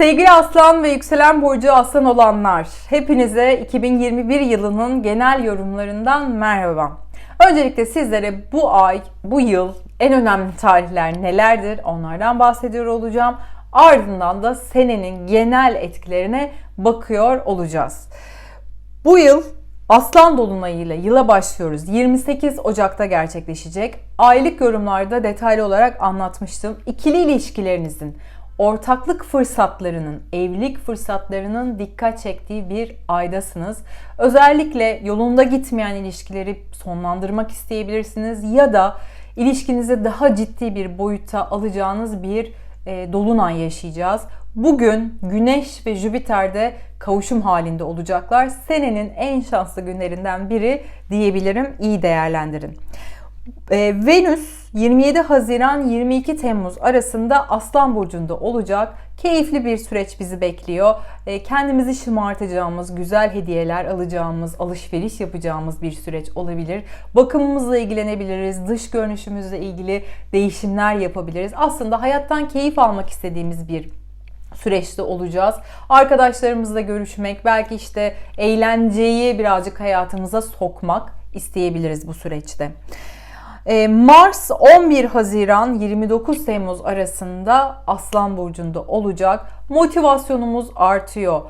Sevgili Aslan ve yükselen burcu Aslan olanlar, hepinize 2021 yılının genel yorumlarından merhaba. Öncelikle sizlere bu ay, bu yıl en önemli tarihler nelerdir onlardan bahsediyor olacağım. Ardından da senenin genel etkilerine bakıyor olacağız. Bu yıl Aslan Dolunay'ıyla yıla başlıyoruz. 28 Ocak'ta gerçekleşecek. Aylık yorumlarda detaylı olarak anlatmıştım. İkili ilişkilerinizin, ortaklık fırsatlarının, evlilik fırsatlarının dikkat çektiği bir aydasınız. Özellikle yolunda gitmeyen ilişkileri sonlandırmak isteyebilirsiniz ya da ilişkinizi daha ciddi bir boyuta alacağınız bir e, dolunay yaşayacağız. Bugün Güneş ve Jüpiter'de kavuşum halinde olacaklar. Senenin en şanslı günlerinden biri diyebilirim. İyi değerlendirin. E, Venüs 27 Haziran 22 Temmuz arasında Aslan Burcu'nda olacak. Keyifli bir süreç bizi bekliyor. E, kendimizi şımartacağımız, güzel hediyeler alacağımız, alışveriş yapacağımız bir süreç olabilir. Bakımımızla ilgilenebiliriz, dış görünüşümüzle ilgili değişimler yapabiliriz. Aslında hayattan keyif almak istediğimiz bir süreçte olacağız. Arkadaşlarımızla görüşmek, belki işte eğlenceyi birazcık hayatımıza sokmak isteyebiliriz bu süreçte. Ee, Mars 11 Haziran 29 Temmuz arasında Aslan Burcu'nda olacak. Motivasyonumuz artıyor.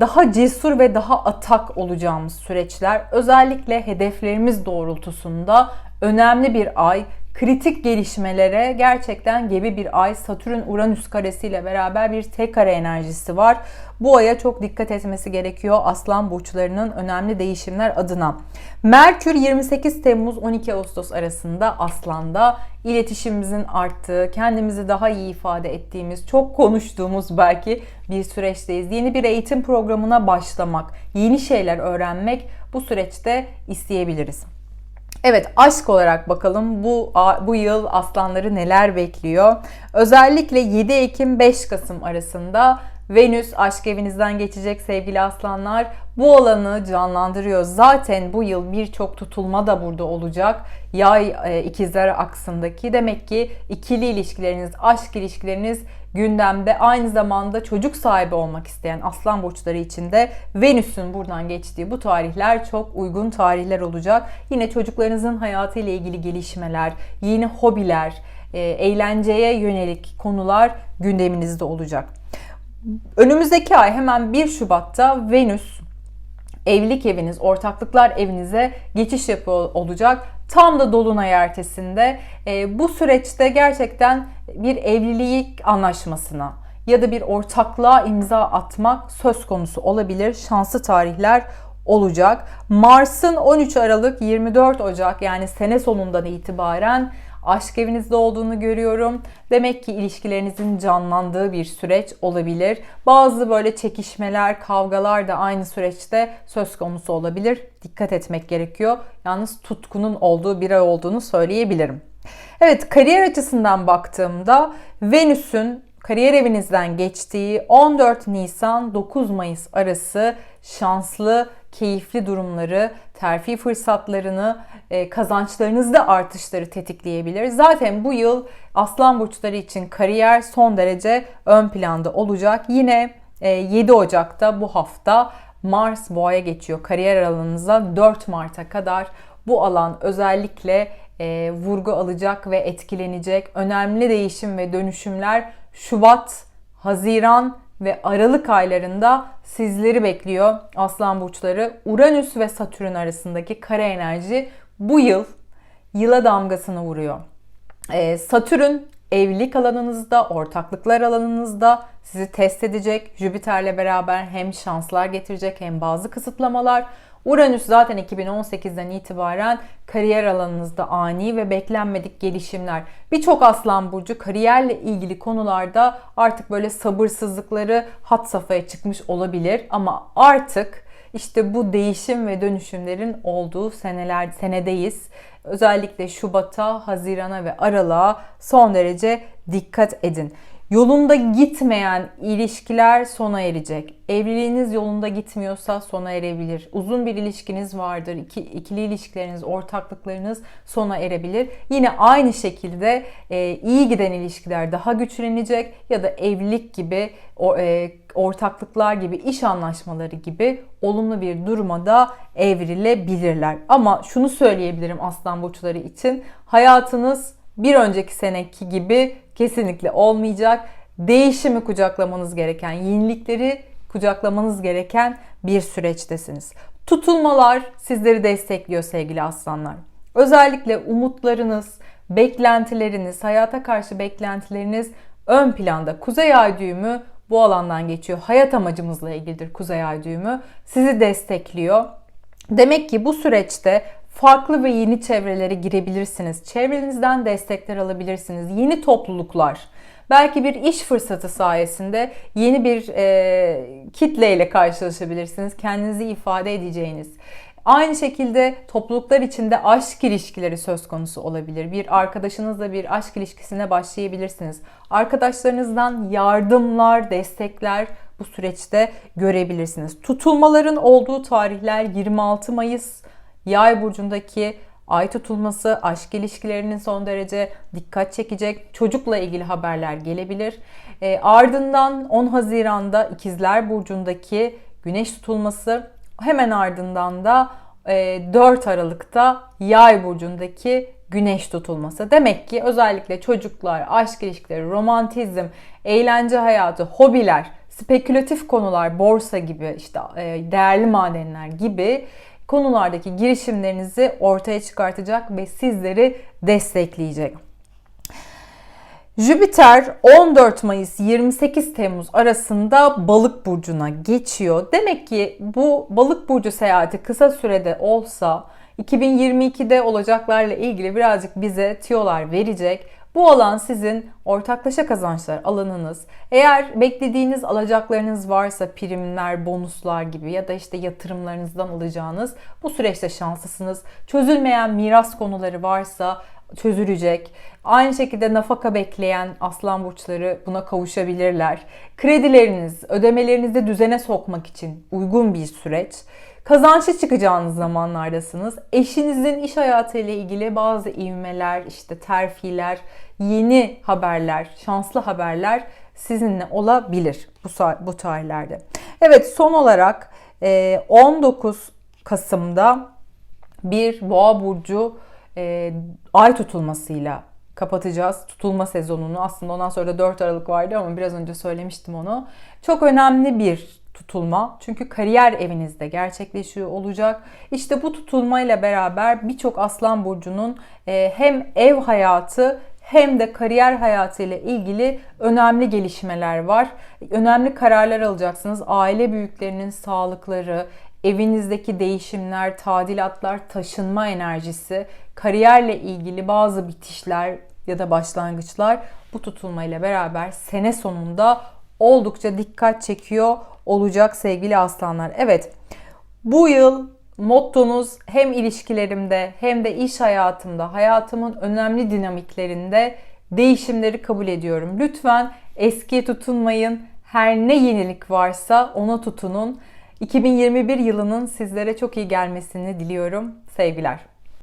Daha cesur ve daha atak olacağımız süreçler özellikle hedeflerimiz doğrultusunda önemli bir ay kritik gelişmelere gerçekten gebe bir ay Satürn-Uranüs karesiyle beraber bir tek kare enerjisi var. Bu aya çok dikkat etmesi gerekiyor aslan burçlarının önemli değişimler adına. Merkür 28 Temmuz 12 Ağustos arasında aslanda iletişimimizin arttığı, kendimizi daha iyi ifade ettiğimiz, çok konuştuğumuz belki bir süreçteyiz. Yeni bir eğitim programına başlamak, yeni şeyler öğrenmek bu süreçte isteyebiliriz. Evet aşk olarak bakalım bu bu yıl aslanları neler bekliyor. Özellikle 7 Ekim 5 Kasım arasında Venüs aşk evinizden geçecek sevgili aslanlar. Bu alanı canlandırıyor. Zaten bu yıl birçok tutulma da burada olacak. Yay e, ikizler aksındaki. Demek ki ikili ilişkileriniz, aşk ilişkileriniz gündemde. Aynı zamanda çocuk sahibi olmak isteyen aslan burçları için de Venüs'ün buradan geçtiği bu tarihler çok uygun tarihler olacak. Yine çocuklarınızın hayatıyla ilgili gelişmeler, yeni hobiler, e, eğlenceye yönelik konular gündeminizde olacak. Önümüzdeki ay hemen 1 Şubat'ta Venüs evlilik eviniz, ortaklıklar evinize geçiş yapıyor olacak. Tam da dolunay ertesinde e, bu süreçte gerçekten bir evlilik anlaşmasına ya da bir ortaklığa imza atmak söz konusu olabilir. Şanslı tarihler olacak. Mars'ın 13 Aralık 24 Ocak yani sene sonundan itibaren aşk evinizde olduğunu görüyorum. Demek ki ilişkilerinizin canlandığı bir süreç olabilir. Bazı böyle çekişmeler, kavgalar da aynı süreçte söz konusu olabilir. Dikkat etmek gerekiyor. Yalnız tutkunun olduğu bir ay olduğunu söyleyebilirim. Evet kariyer açısından baktığımda Venüs'ün kariyer evinizden geçtiği 14 Nisan 9 Mayıs arası şanslı, keyifli durumları, terfi fırsatlarını, e, kazançlarınızda artışları tetikleyebilir. Zaten bu yıl Aslan burçları için kariyer son derece ön planda olacak. Yine 7 e, Ocak'ta bu hafta Mars Boğa'ya geçiyor. Kariyer alanınıza 4 Mart'a kadar bu alan özellikle e, vurgu alacak ve etkilenecek. Önemli değişim ve dönüşümler Şubat, Haziran ve Aralık aylarında sizleri bekliyor Aslan burçları. Uranüs ve Satürn arasındaki kare enerji bu yıl yıla damgasını vuruyor. Ee, Satürn evlilik alanınızda, ortaklıklar alanınızda sizi test edecek. Jüpiter'le beraber hem şanslar getirecek hem bazı kısıtlamalar. Uranüs zaten 2018'den itibaren kariyer alanınızda ani ve beklenmedik gelişimler. Birçok aslan burcu kariyerle ilgili konularda artık böyle sabırsızlıkları hat safhaya çıkmış olabilir ama artık işte bu değişim ve dönüşümlerin olduğu seneler senedeyiz. Özellikle Şubat'a, Haziran'a ve Aralık'a son derece dikkat edin. Yolunda gitmeyen ilişkiler sona erecek. Evliliğiniz yolunda gitmiyorsa sona erebilir. Uzun bir ilişkiniz vardır. İki, ikili ilişkileriniz, ortaklıklarınız sona erebilir. Yine aynı şekilde e, iyi giden ilişkiler daha güçlenecek ya da evlilik gibi o, e, ortaklıklar gibi, iş anlaşmaları gibi olumlu bir duruma da evrilebilirler. Ama şunu söyleyebilirim aslan burçları için. Hayatınız bir önceki seneki gibi kesinlikle olmayacak. Değişimi kucaklamanız gereken, yenilikleri kucaklamanız gereken bir süreçtesiniz. Tutulmalar sizleri destekliyor sevgili aslanlar. Özellikle umutlarınız, beklentileriniz, hayata karşı beklentileriniz ön planda. Kuzey ay düğümü bu alandan geçiyor. Hayat amacımızla ilgilidir Kuzey Ay düğümü. Sizi destekliyor. Demek ki bu süreçte farklı ve yeni çevrelere girebilirsiniz. Çevrenizden destekler alabilirsiniz. Yeni topluluklar. Belki bir iş fırsatı sayesinde yeni bir e, kitleyle karşılaşabilirsiniz. Kendinizi ifade edeceğiniz. Aynı şekilde topluluklar içinde aşk ilişkileri söz konusu olabilir. Bir arkadaşınızla bir aşk ilişkisine başlayabilirsiniz. Arkadaşlarınızdan yardımlar, destekler bu süreçte görebilirsiniz. Tutulmaların olduğu tarihler 26 Mayıs Yay burcundaki ay tutulması aşk ilişkilerinin son derece dikkat çekecek. Çocukla ilgili haberler gelebilir. E, ardından 10 Haziran'da İkizler burcundaki güneş tutulması hemen ardından da 4 e, Aralık'ta Yay burcundaki güneş tutulması. Demek ki özellikle çocuklar, aşk ilişkileri, romantizm, eğlence hayatı, hobiler, spekülatif konular, borsa gibi işte e, değerli madenler gibi konulardaki girişimlerinizi ortaya çıkartacak ve sizleri destekleyecek. Jüpiter 14 Mayıs 28 Temmuz arasında Balık burcuna geçiyor. Demek ki bu Balık burcu seyahati kısa sürede olsa 2022'de olacaklarla ilgili birazcık bize tiyolar verecek. Bu alan sizin ortaklaşa kazançlar alanınız. Eğer beklediğiniz alacaklarınız varsa primler, bonuslar gibi ya da işte yatırımlarınızdan alacağınız bu süreçte şanslısınız. Çözülmeyen miras konuları varsa çözülecek. Aynı şekilde nafaka bekleyen aslan burçları buna kavuşabilirler. Kredileriniz, ödemelerinizi düzene sokmak için uygun bir süreç. Kazançlı çıkacağınız zamanlardasınız. Eşinizin iş hayatı ile ilgili bazı ivmeler, işte terfiler, yeni haberler, şanslı haberler sizinle olabilir bu, bu tarihlerde. Evet son olarak 19 Kasım'da bir boğa burcu ay tutulmasıyla kapatacağız tutulma sezonunu. Aslında ondan sonra da 4 Aralık vardı ama biraz önce söylemiştim onu. Çok önemli bir tutulma. Çünkü kariyer evinizde gerçekleşiyor olacak. İşte bu tutulmayla beraber birçok aslan burcunun e, hem ev hayatı hem de kariyer hayatı ile ilgili önemli gelişmeler var. Önemli kararlar alacaksınız. Aile büyüklerinin sağlıkları, evinizdeki değişimler, tadilatlar, taşınma enerjisi, kariyerle ilgili bazı bitişler ya da başlangıçlar bu tutulmayla beraber sene sonunda oldukça dikkat çekiyor olacak sevgili aslanlar. Evet bu yıl mottonuz hem ilişkilerimde hem de iş hayatımda, hayatımın önemli dinamiklerinde değişimleri kabul ediyorum. Lütfen eskiye tutunmayın. Her ne yenilik varsa ona tutunun. 2021 yılının sizlere çok iyi gelmesini diliyorum. Sevgiler.